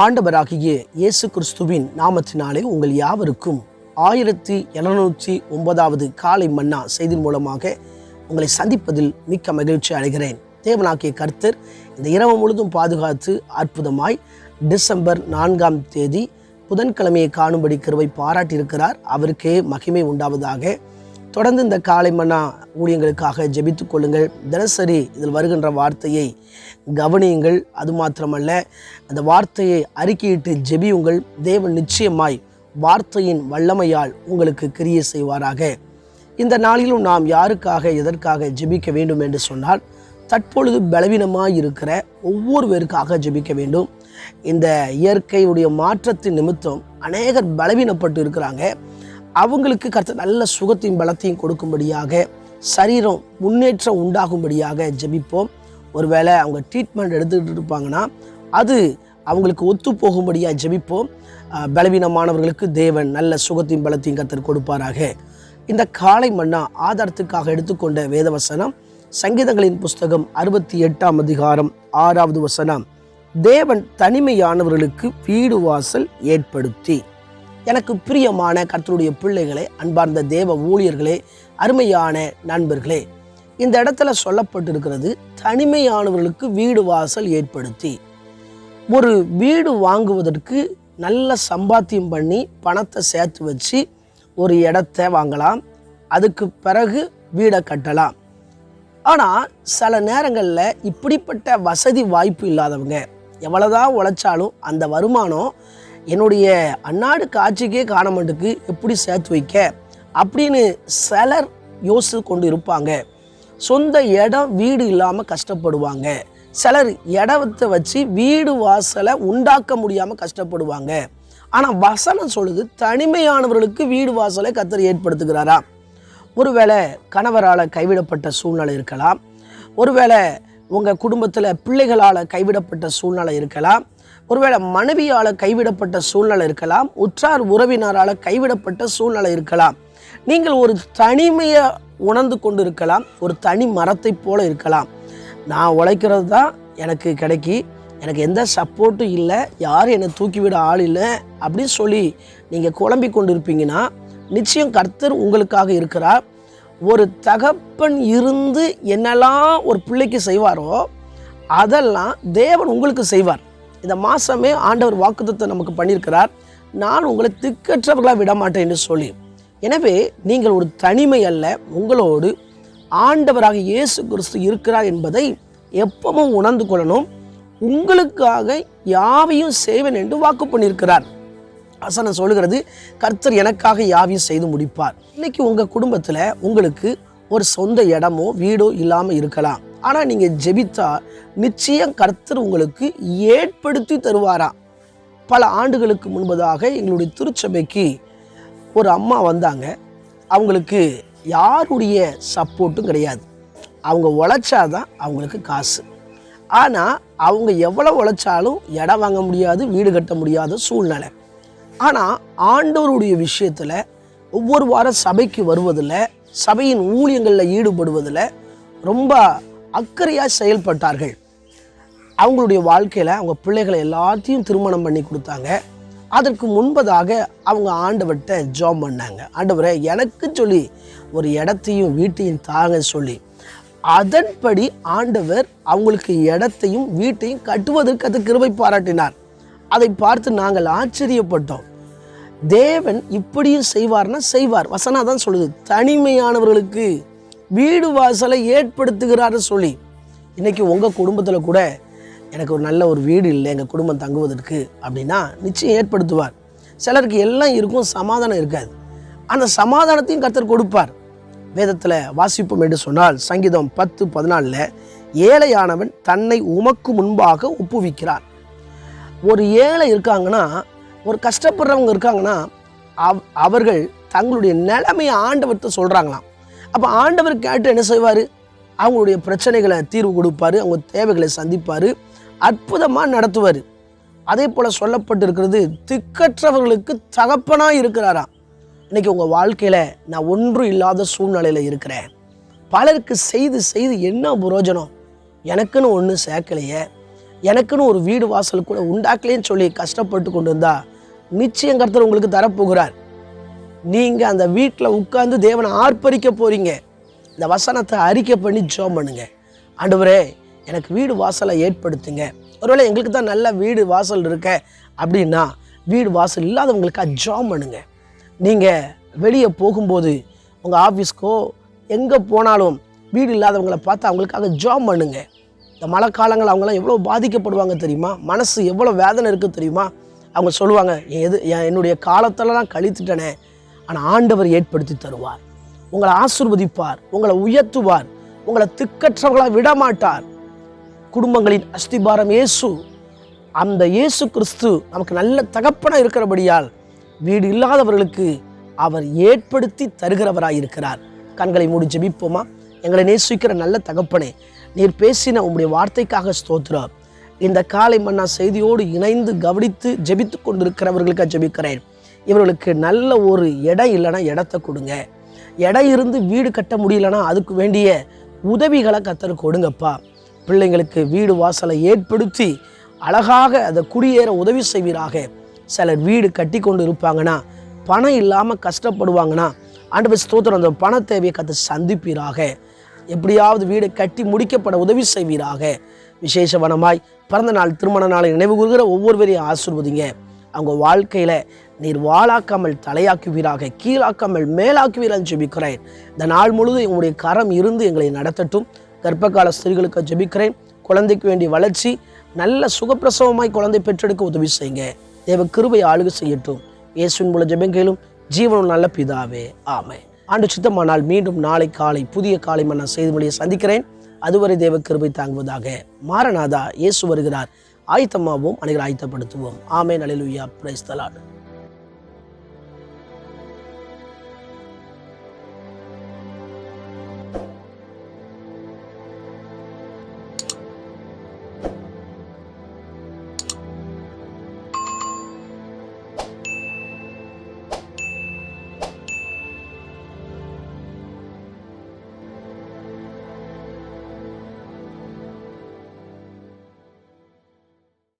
ஆண்டவராகிய இயேசு கிறிஸ்துவின் நாமத்தினாலே உங்கள் யாவருக்கும் ஆயிரத்தி எழுநூற்றி ஒன்பதாவது காலை மன்னா செய்தி மூலமாக உங்களை சந்திப்பதில் மிக்க மகிழ்ச்சி அடைகிறேன். தேவனாக்கிய கர்த்தர் இந்த இரவு முழுதும் பாதுகாத்து அற்புதமாய் டிசம்பர் நான்காம் தேதி புதன்கிழமையை காணும்படி கருவை பாராட்டியிருக்கிறார். அவருக்கே மகிமை உண்டாவதாக தொடர்ந்து இந்த காலை மன்னா ஊழியங்களுக்காக ஜெபித்து கொள்ளுங்கள். தினசரி இதில் வருகின்ற வார்த்தையை கவனியுங்கள். அது மாத்திரமல்ல அந்த வார்த்தையை அறிக்கையிட்டு ஜெபியுங்கள். தேவன் நிச்சயமாய் வார்த்தையின் வல்லமையால் உங்களுக்கு கிரியை செய்வாராக. இந்த நாளிலும் நாம் யாருக்காக எதற்காக ஜெபிக்க வேண்டும் என்று சொன்னால் தற்பொழுது பலவீனமாக இருக்கிற ஒவ்வொருவருக்காக ஜெபிக்க வேண்டும். இந்த இயற்கையுடைய மாற்றத்தின் நிமித்தம் அநேகர் பலவீனப்பட்டு இருக்கிறாங்க. அவங்களுக்கு கருத்து நல்ல சுகத்தையும் பலத்தையும் கொடுக்கும்படியாக சரீரம் முன்னேற்றம் உண்டாகும்படியாக ஜெபிப்போம். ஒருவேளை அவங்க ட்ரீட்மெண்ட் எடுத்துக்கிட்டு இருப்பாங்கன்னா அது அவங்களுக்கு ஒத்து போகும்படியாக ஜெபிப்போம் பலவீனமானவர்களுக்கு தேவன் நல்ல சுகத்தையும் பலத்தையும் கத்தர் கொடுப்பாராக. இந்த காலை மன்னா ஆதாரத்துக்காக எடுத்துக்கொண்ட வேதவசனம் சங்கீதங்களின் புஸ்தகம் அறுபத்தி எட்டாம் அதிகாரம் ஆறாவது வசனம். தேவன் தனிமையானவர்களுக்கு வீடு வாசல் ஏற்படுத்தி. எனக்கு பிரியமான கர்த்தருடைய பிள்ளைகளே அன்பார்ந்த தேவ ஊழியர்களே அருமையான நண்பர்களே இந்த இடத்துல சொல்லப்பட்டிருக்கிறது தனிமையானவர்களுக்கு வீடு வாசல் ஏற்படுத்தி. ஒரு வீடு வாங்குவதற்கு நல்ல சம்பாத்தியம் பண்ணி பணத்தை சேர்த்து வச்சு ஒரு இடத்த வாங்கலாம். அதுக்கு பிறகு வீடை கட்டலாம். ஆனால் சில நேரங்களில் இப்படிப்பட்ட வசதி வாய்ப்பு இல்லாதவங்க எவ்வளோதான் உழைச்சாலும் அந்த வருமானம் என்னுடைய அன்னாடு காட்சிக்கே காண மாட்டுக்கு எப்படி சேர்த்து வைக்க? அப்படின்னு சிலர் யோசித்து கொண்டு இருப்பாங்க. சொந்த இடம் வீடு இல்லாமல் கஷ்டப்படுவாங்க. சிலர் இடத்தை வச்சு வீடு வாசலை உண்டாக்க முடியாமல் கஷ்டப்படுவாங்க. ஆனால் வசனம் சொல்லுது தனிமையானவர்களுக்கு வீடு வாசலை கத்தர் ஏற்படுத்துகிறாரா? ஒருவேளை கணவரால் கைவிடப்பட்ட சூழ்நிலை இருக்கலாம். ஒருவேளை உங்கள் குடும்பத்தில் பிள்ளைகளால் கைவிடப்பட்ட சூழ்நிலை இருக்கலாம். ஒருவேளை மனைவியால் கைவிடப்பட்ட சூழ்நிலை இருக்கலாம் உற்றார் உறவினரால் கைவிடப்பட்ட சூழ்நிலை இருக்கலாம். நீங்கள் ஒரு தனிமையை உணர்ந்து கொண்டு இருக்கலாம் ஒரு தனி மரத்தைப் போல இருக்கலாம். நான் உழைக்கிறது தான் எனக்கு கிடைக்கி எனக்கு எந்த சப்போர்ட்டும் இல்லை யாரும் என்னை தூக்கிவிட ஆள் இல்லை அப்படின்னு சொல்லி நீங்கள் குழம்பி கொண்டு இருப்பீங்கன்னா நிச்சயம் கர்த்தர் உங்களுக்காக இருக்கிறார். ஒரு தகப்பன் இருந்து என்னெல்லாம் ஒரு பிள்ளைக்கு செய்வாரோ அதெல்லாம் தேவன் உங்களுக்கு செய்வார். இந்த மாதமே ஆண்டவர் வாக்குத்தத்தை நமக்கு பண்ணியிருக்கிறார். நான் உங்களை திக்கற்றவர்களாக விட மாட்டேன் என்று சொல்லி. எனவே நீங்கள் ஒரு தனிமை அல்ல உங்களோடு ஆண்டவராக இயேசு கிறிஸ்து இருக்கிறார் என்பதை எப்பவும் உணர்ந்து கொள்ளணும். உங்களுக்காக யாவையும் செய்வேன் என்று வாக்கு பண்ணியிருக்கிறார். வசனம் சொல்லுகிறது கர்த்தர் எனக்காக யாவையும் செய்து முடிப்பார். இன்னைக்கு உங்கள் குடும்பத்தில் உங்களுக்கு ஒரு சொந்த இடமோ வீடோ இல்லாமல் இருக்கலாம். ஆனால் நீங்கள் ஜெபித்தா நிச்சயம் கர்த்தர் உங்களுக்கு ஏற்படுத்தி தருவாராம் பல ஆண்டுகளுக்கு முன்பதாக எங்களுடைய திருச்சபைக்கு ஒரு அம்மா வந்தாங்க. அவங்களுக்கு யாருடைய சப்போர்ட்டும் கிடையாது. அவங்க உழைச்சாதான் அவங்களுக்கு காசு. ஆனால் அவங்க எவ்வளோ உழைச்சாலும் இடம் வாங்க முடியாது வீடு கட்ட முடியாத சூழ்நிலை. ஆனால் ஆண்டவருடைய விஷயத்தில் ஒவ்வொரு வாரம் சபைக்கு வருவதில் சபையின் ஊழியங்களில் ஈடுபடுவதில் ரொம்ப அக்கறையாக செயல்பட்டார்கள். அவங்களுடைய வாழ்க்கையில் அவங்க பிள்ளைகளை எல்லாத்தையும் திருமணம் பண்ணி கொடுத்தாங்க. அதற்கு முன்பதாக அவங்க ஆண்டவர்கிட்ட ஜோம் பண்ணாங்க. ஆண்டவரை எனக்கு சொல்லி ஒரு இடத்தையும் வீட்டையும் தாங்க சொல்லி. அதன்படி ஆண்டவர் அவங்களுக்கு இடத்தையும் வீட்டையும் கட்டுவதற்கு அது கிருபை பாராட்டினார். அதை பார்த்து நாங்கள் ஆச்சரியப்பட்டோம். தேவன் இப்படியும் செய்வார்னா செய்வார். வசனா தான் சொல்லுது. தனிமையானவர்களுக்கு வீடு வாசலை ஏற்படுத்துகிறாரு சொல்லி இன்றைக்கி உங்கள் குடும்பத்தில் கூட எனக்கு ஒரு நல்ல ஒரு வீடு இல்லை எங்கள் குடும்பம் தங்குவதற்கு அப்படின்னா நிச்சயம் ஏற்படுத்துவார். சிலருக்கு எல்லாம் இருக்கும் சமாதானம் இருக்காது. அந்த சமாதானத்தையும் கர்த்தர் கொடுப்பார். வேதத்தில் வாசிப்போம் என்று சொன்னால் சங்கீதம் பத்து பதினாலில் ஏழையானவன் தன்னை உமக்கு முன்பாக ஒப்புவிக்கிறார். ஒரு ஏழை இருக்காங்கன்னா ஒரு கஷ்டப்படுறவங்க இருக்காங்கன்னா அவ் அவர்கள் தங்களுடைய நிலைமையை ஆண்டவர்கிட்ட சொல்கிறாங்களாம் அப்போ ஆண்டவர் கேட்டு என்ன செய்வார்? அவங்களுடைய பிரச்சனைகளை தீர்வு கொடுப்பாரு அவங்க தேவைகளை சந்திப்பார் அற்புதமாக நடத்துவார். அதே போல் சொல்லப்பட்டிருக்கிறது திக்கற்றவர்களுக்கு தகப்பனாக இருக்கிறாராம். இன்றைக்கி உங்கள் வாழ்க்கையில் நான் ஒன்றும் இல்லாத சூழ்நிலையில் இருக்கிறேன். பலருக்கு செய்து செய்து என்ன புரோஜனம்? எனக்குன்னு ஒன்றும் சேர்க்கலையே. எனக்குன்னு ஒரு வீடு வாசல் கூட உண்டாக்கலேன்னு சொல்லி கஷ்டப்பட்டு கொண்டு இருந்தால் நிச்சயம் கர்த்தர் உங்களுக்கு தரப்போகிறார். நீங்கள் அந்த வீட்டில் உட்காந்து தேவனை ஆர்ப்பரிக்க போகிறீங்க இந்த வசனத்தை அறிக்கை பண்ணி ஜோம் பண்ணுங்க. ஆண்டவரே எனக்கு வீடு வாசலை ஏற்படுத்துங்க. ஒருவேளை எங்களுக்கு தான் நல்ல வீடு வாசல் இருக்க அப்படின்னா வீடு வாசல் இல்லாதவங்களுக்காக ஜாம் பண்ணுங்க. நீங்கள் வெளியே போகும்போது உங்கள் ஆஃபீஸ்க்கோ எங்கே போனாலும் வீடு இல்லாதவங்கள பார்த்து அவங்களுக்காக ஜாம் பண்ணுங்க. இந்த மழை காலங்கள் அவங்களாம் எவ்வளோ பாதிக்கப்படுவாங்க தெரியுமா? மனசு எவ்வளோ வேதனை இருக்குது தெரியுமா? அவங்க சொல்லுவாங்க எது என்னுடைய காலத்தெல்லாம் நான் ஆனால் ஆண்டவர் ஏற்படுத்தி தருவார். உங்களை ஆசிர்வதிப்பார் உங்களை உயர்த்துவார் உங்களை திக்கற்றவர்களாக விடமாட்டார். குடும்பங்களின் அஸ்திபாரம் இயேசு அந்த இயேசு கிறிஸ்து நமக்கு நல்ல தகப்பனாக இருக்கிறபடியால் வீடு இல்லாதவர்களுக்கு அவர் ஏற்படுத்தி தருகிறவராக இருக்கிறார். கண்களை மூடி ஜெபிப்போமா? எங்களை நேசிக்கிற நல்ல தகப்பனே நீர் பேசின உங்களுடைய வார்த்தைக்காக ஸ்தோத்திரம். இந்த காலை மன்னா செய்தியோடு இணைந்து கவனித்து ஜெபித்து கொண்டிருக்கிறவர்களுக்காக ஜெபிக்கிறேன். இவர்களுக்கு நல்ல ஒரு இடம் இல்லைன்னா இடத்த கொடுங்க. இடம் இருந்து வீடு கட்ட முடியலன்னா அதுக்கு வேண்டிய உதவிகளை கத்தர் கொடுங்கப்பா. பிள்ளைங்களுக்கு வீடு வாசலை ஏற்படுத்தி அழகாக அதை குடியேற உதவி செய்வீராக. சிலர் வீடு கட்டி கொண்டு இருப்பாங்கன்னா பணம் இல்லாமல் கஷ்டப்படுவாங்கன்னா ஆண்டவர் ஸ்தோத்திரம் அந்த பண தேவையை கற்று சந்திப்பீராக. எப்படியாவது வீடு கட்டி முடிக்கப்பட உதவி செய்வீராக. விசேஷவனமாய் பிறந்த நாள் திருமண நாளை நினைவு கூறுகிற ஒவ்வொருவரையும் ஆசிர்வதிங்க. அவங்க வாழ்க்கையில் நீர் வாழாக்காமல் தலையாக்குவீராக கீழாக்காமல் மேலாக்குவீரன் ஜெபிக்கிறேன். இந்த நாள் முழுவதும் எங்களுடைய கரம் இருந்து எங்களை நடத்தட்டும். கர்ப்பகால ஸ்திரீகளுக்கு ஜெபிக்கிறேன். குழந்தைக்கு வேண்டிய வளர்ச்சி நல்ல சுகப்பிரசவமாய் குழந்தை பெற்றெடுக்க உதவி செய்யுங்க. தேவ கிருபை ஆளுகை செய்யட்டும். இயேசுவின் மூலம் ஜெபங்களும் ஜீவனும் நல்ல பிதாவே. ஆமை ஆண்டு சித்தமானால் மீண்டும் நாளை காலை புதிய காலை மன்னா செய்து மொழியை சந்திக்கிறேன். அதுவரை தேவ கிருபை தாங்குவதாக மாரநாதா இயேசு வருகிறார். ஆயத்தமாவோம் அனைவரும் ஆயத்தப்படுத்துவோம். ஆமே நலிலுயா பிரைஸ்தலாடு